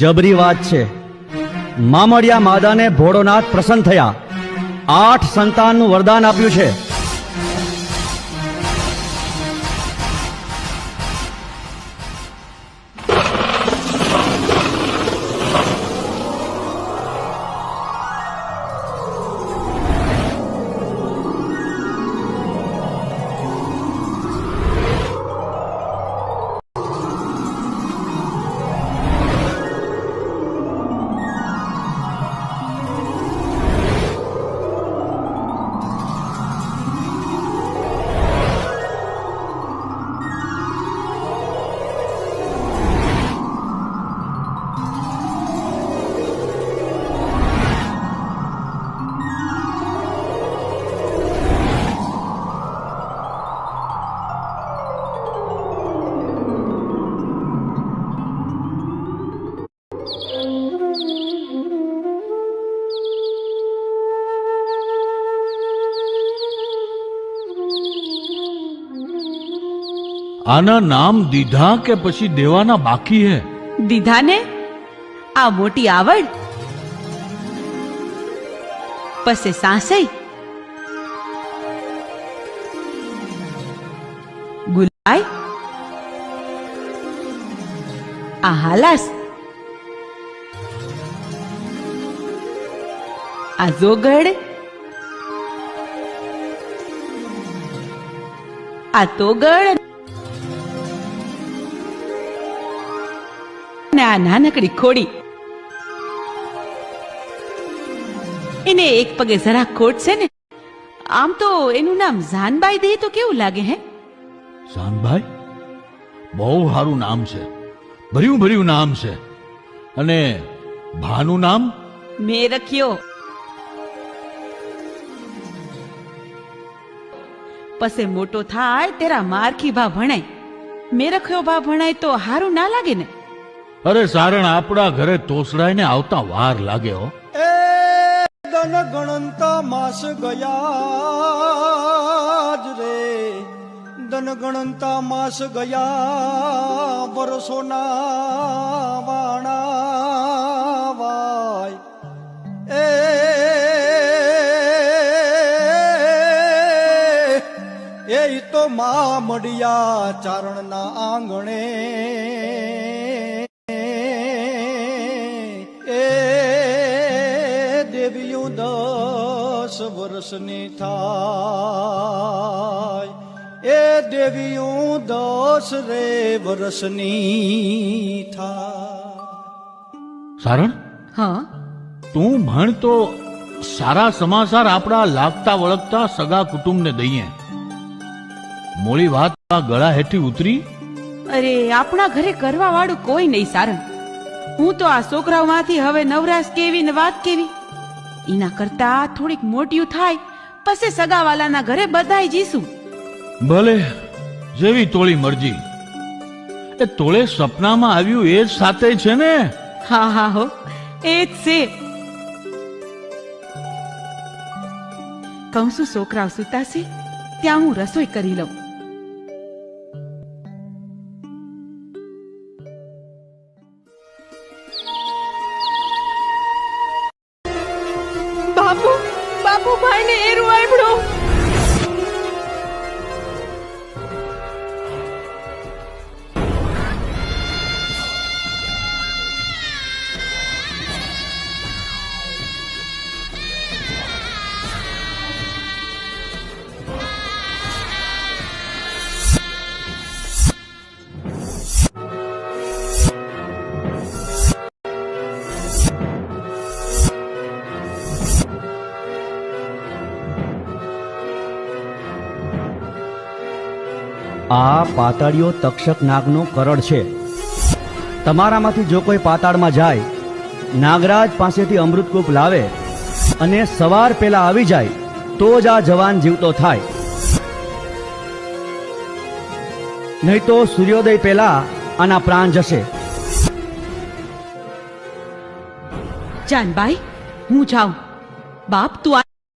જબરી વાત છે. મામડિયા માદાને ભોળોનાથ પ્રસન્ન થયા. આઠ સંતાનનું વરદાન આપ્યું છે. આના નામ દીધા કે પછી દેવાના બાકી હે? દીધા ને આ મોટી આવડ? પસે સાસઈ? ગુલાય? આ હાલાસ? આ જોગડ આ તોગડ? આ નાનકડી ખોડી. એને એક પગે જરા ખોટ છે ને આમ તો એનું નામ જાનબાઈ દે તો કેવું લાગે હે? જાનબાઈ બહુ સારું નામ છે. ભર્યું ભર્યું નામ છે. અને ભાનું નામ? મેં રખ્યો. પસે મોટો થાય તેરા મારખી ભા ભણાય. મેં રખ્યો ભા ભણાય તો હારું ના લાગે ને? અરે સારણ, આપણા ઘરે તોસડાઈને આવતા વાર લાગે હો. એ દન ગણંતા માસ ગયા રે. દન ગણંતા માસ ગયા વરસોના વાણા વાય એ એ તો મા મડિયા ચારણના આંગણે. વર્ષની થાય. એ દેવીયું દસ રે વર્ષની થાય. સારણ? હા. તું ભણ તો સારા સમાચાર આપણા લાગતા વળગતા સગા કુટુંબને દઈએ. મોડી વાત આ ગળા હેઠી ઉતરી? અરે આપણા ઘરે કરવા વાળું કોઈ નહીં સારણ. હું તો આ છોકરાઓમાંથી હવે નવરાશ કેવી ને વાત કેવી? એના કરતા થોડીક મોટીયું થાય પછી સગાવાલાના ઘરે બધાય જીશું ભલે જેવી તોળી મરજી. એ તોળે સપનામાં આવ્યું એ જ સાથે છે ને? હા હા હો એ જ છે. કંસુ છોકરા સુતા છે ત્યાં હું રસોઈ કરી લઉં. બાપુ બાપુ ભાઈને એરું આઈબડો આ પાતાળીઓ તક્ષક નાગનો કરડ છે. તમારામાંથી જો કોઈ પાતાળમાં જાય, નાગરાજ પાસેથી અમૃતકૂપ લાવે અને સવાર પહેલા આવી જાય, તો જ આ જવાન જીવતો થાય. નહીં તો સૂર્યોદય પહેલા આના પ્રાણ જશે. જાનબાઈ, હું જાઉં. બાપ, તું